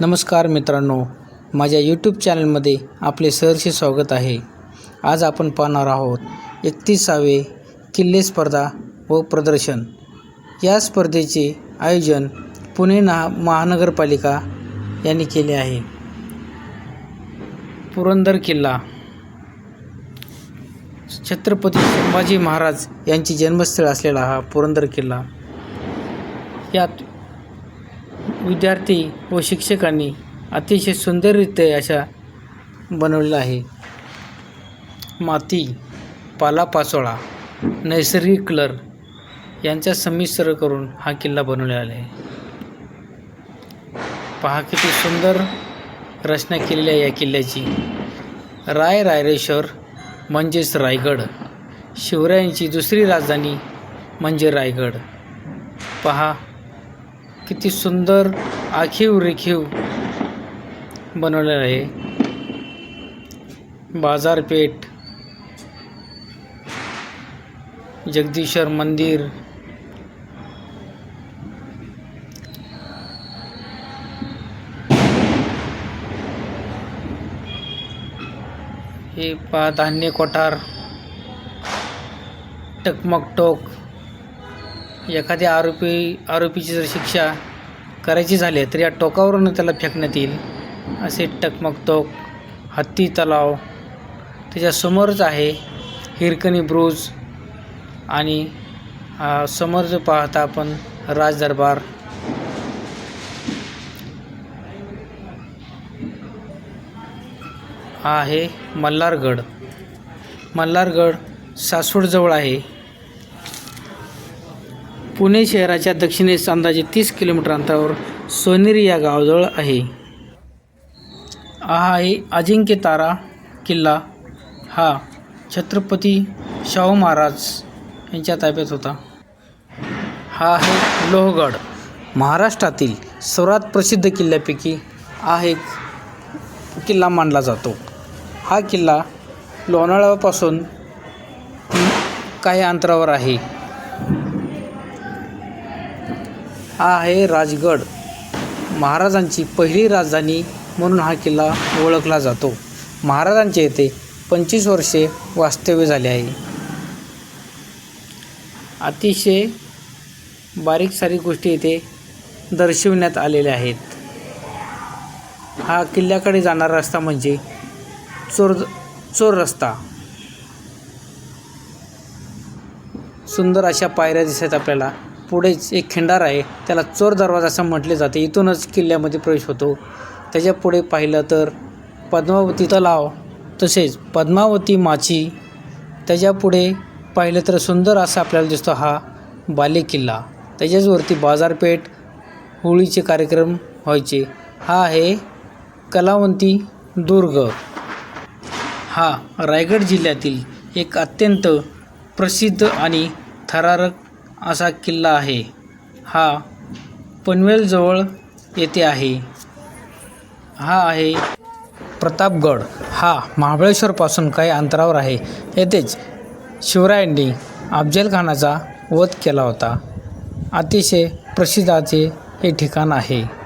नमस्कार मित्रांनो माझ्या यूट्यूब चॅनलमध्ये आपले सहर्ष स्वागत आहे. आज आपण पाहणार आहोत एकतीसावे किल्ले स्पर्धा व प्रदर्शन. या स्पर्धेचे आयोजन पुणे ना महानगरपालिका यांनी केले आहे. पुरंदर किल्ला. छत्रपती संभाजी महाराज यांची जन्मस्थळ असलेला हा पुरंदर किल्ला. यात विद्यार्थी व शिक्षकांनी अतिशय सुंदररित्या अशा बनवलेला आहे. माती पालापाचोळा नैसर्गिक कलर यांचा संमिश्र करून हा किल्ला बनवलेला आहे. पहा किती सुंदर रचना केलेली आहे या किल्ल्याची. राय रायरेश्वर म्हणजेच रायगड. शिवरायांची दुसरी राजधानी म्हणजे रायगड. पहा किती सुंदर आखीव रेखीव बनवलेलं आहे. बाजारपेठ जगदीश्वर मंदिर हे पहा धान्य कोठार टकमक टोक एखाद्या आरोपी आरोपीची जर शिक्षा करायची झाली तर या टोकावरून त्याला फेकण्यात येईल. असे टकमकतोक हत्ती तलाव त्याच्यासमोरच आहे हिरकणी ब्रूज आणि समोर जो पाहता आपण राजदरबार. हा आहे मल्हारगड. मल्हारगड सासवडजवळ आहे. पुणे शहराच्या दक्षिणेस अंदाजे तीस किलोमीटर अंतरावर सोनेरी या गावाजवळ आहे. हा आहे अजिंक्य तारा किल्ला. हा छत्रपती शाहू महाराज यांच्या ताब्यात होता. हा आहे लोहगड. महाराष्ट्रातील सर्वात प्रसिद्ध किल्ल्यापैकी हा एक किल्ला मानला जातो. हा किल्ला लोणावळ्यापासून काही अंतरावर आहे. हा आहे राजगड. महाराजांची पहिली राजधानी म्हणून हा किल्ला ओळखला जातो. महाराजांच्या येथे पंचवीस वर्षे वास्तव्य झाले आहे. अतिशय बारीक सारीक गोष्टी येथे दर्शविण्यात आलेल्या आहेत. हा किल्ल्याकडे जाणारा रस्ता म्हणजे चोर चोर रस्ता. सुंदर अशा पायऱ्या दिसत आपल्याला. पुढेच एक खिंडार आहे त्याला चोर दरवाजा असं म्हटले जाते. इथूनच किल्ल्यामध्ये प्रवेश होतो. त्याच्या पुढे पाहिलं तर पद्मावती तलाव तसेच पद्मावती माची. त्याच्या पुढे पाहिलं तर सुंदर असा आपल्याला दिसतो हा बाले किल्ला त्याच्याचवरती बाजारपेठ होळीचे कार्यक्रम व्हायचे. हा आहे कलावंती दुर्ग. हा रायगड जिल्ह्यातील एक अत्यंत प्रसिद्ध आणि थरारक असा किल्ला आहे. हा पनवेलजवळ येथे आहे. हा आहे प्रतापगड. हा महाबळेश्वरपासून काही अंतरावर आहे. येथेच शिवरायांनी अफजलखानाचा वध केला होता. अतिशय प्रसिद्धाचे हे ठिकाण आहे.